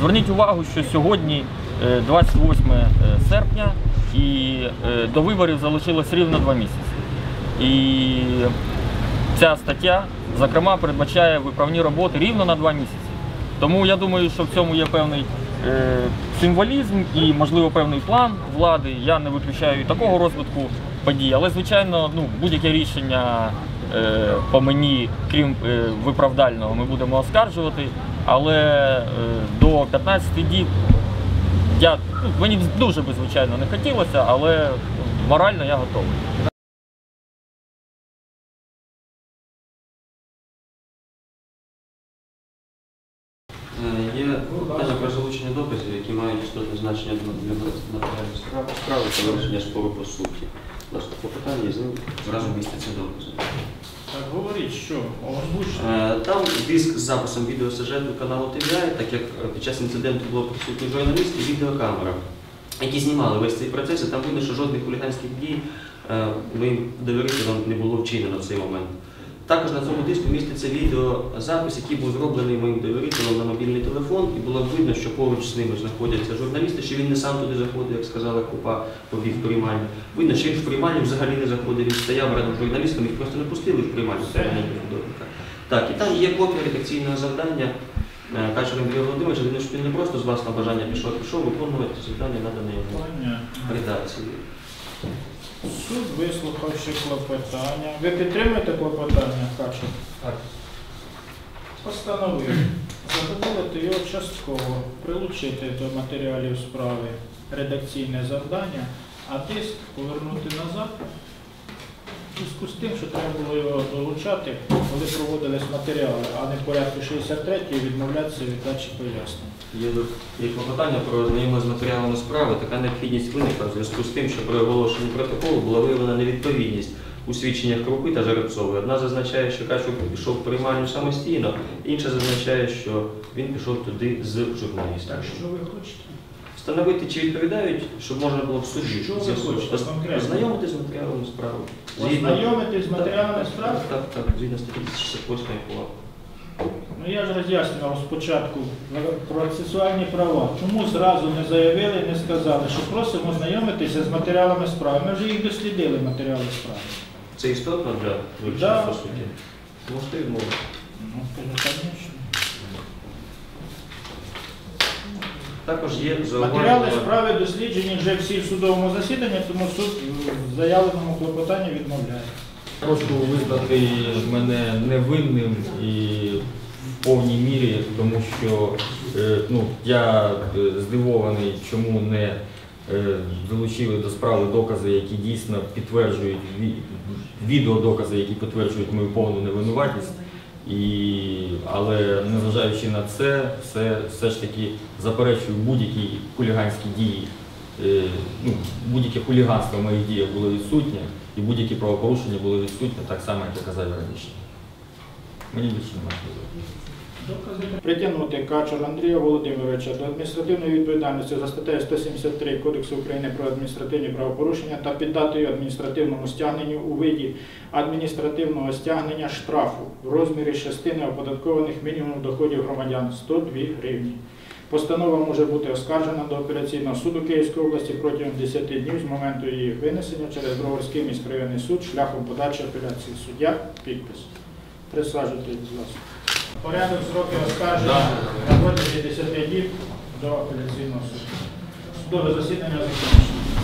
Зверніть увагу, що сьогодні е, 28 серпня і е, до виборів залишилось рівно два місяці. І ця стаття, зокрема, передбачає виправні роботи рівно на два місяці. Тому я думаю, що в цьому є певний е, символізм і, можливо, певний план влади. Я не виключаю і такого розвитку подій, але, звичайно, ну, будь-яке рішення е, по мені, крім е, виправдального, ми будемо оскаржувати. Але е, до 15 діб я, ну, мені дуже би, звичайно, не хотілося, але морально я готовий. Е, Є залучення доказів, які мають істотне значення для матеріалів справи, справи та спору по суті. Власне, по питанні з ним зразу містяться докази. Так що озвучте. Е, Там диск з записом відеосюжету каналу ТВІ, так як е, під час інциденту було присутні журналісти, відеокамера, які знімали весь цей процес, і там видно, що жодних хуліганських дій е, моїм довірителям не було вчинено в цей момент. Також на цьому диску міститься відеозапис, який був зроблений моїм довірителем на мобільний телефон, і було видно, що поруч з ними знаходяться журналісти, що він не сам туди заходив, як сказала Купа, побіг в приймальню. Видно, що він в приймальню взагалі не заходив, він стояв разом з журналістами, їх просто не пустили в приймальню. Художника. Так, і там є копія редакційного завдання. Е, Качур Андрій Володимирович, він не просто з власного бажання пішов, пішов виконувати завдання надане йому редакції. Суд вислухавши клопотання. Ви підтримуєте клопотання, Качу? Так. Постановив задоволити його частково, прилучити до матеріалів справи редакційне завдання, а тиск повернути назад. Зв'язку з тим, що треба було його долучати, коли проводились матеріали, а не в порядку 63 відмовлятися від дачі пояснень. Є, є клопотання про ознайомлення з матеріалами справи. Така необхідність виникла в зв'язку з тим, що при оголошенні протоколу була виявлена невідповідність у свідченнях Крупи та Жеребцової. Одна зазначає, що Качур пішов в приймальню самостійно, інша зазначає, що він пішов туди з журналістом. Так, що ви хочете? Встановити, чи відповідають, щоб можна було в суді Що ви хочете конкретно? Ознайомити з матеріалами справи. Ознайомитись з матеріалами Так, справи? Так, так, згідно статті 68 КУАП. Ну я ж роз'яснював спочатку процесуальні права. Чому зразу не заявили, не сказали, що просимо знайомитися з матеріалами справи. Ми вже їх дослідили, матеріали справи. Це істотно для вивчення Да. по суті. Можете відмовити. Ну, звісно. Також є Матеріали справи досліджені вже всі в судовому засіданні, тому суд в заявленому клопотанні відмовляє. Прошу визнати мене невинним і в повній мірі, тому що е, ну, я е, здивований, чому не е, залучили до справи докази, які дійсно підтверджують відеодокази, які підтверджують мою повну невинуватість. І, але незважаючи на це, все, все ж таки заперечую будь-які хуліганські дії. Е, ну, будь-яке хуліганство в моїх діях було відсутнє, і будь-які правопорушення були відсутні, так само, як я казав раніше. Мені більше немає. Притягнути Качур Андрія Володимировича до адміністративної відповідальності за статтею 173 Кодексу України про адміністративні правопорушення та піддати його адміністративному стягненню у виді адміністративного стягнення штрафу в розмірі частини оподаткованих мінімум доходів громадян 102 гривні. Постанова може бути оскаржена до апеляційного суду Київської області протягом 10 днів з моменту її винесення через Броварський міськрайонний суд шляхом подачі апеляції суддя. Підпис. Присаджуйтесь, будь ласка. Порядок сроки оскарження на протязі 10 діб до апеляційного суду. Судове засідання закінчено.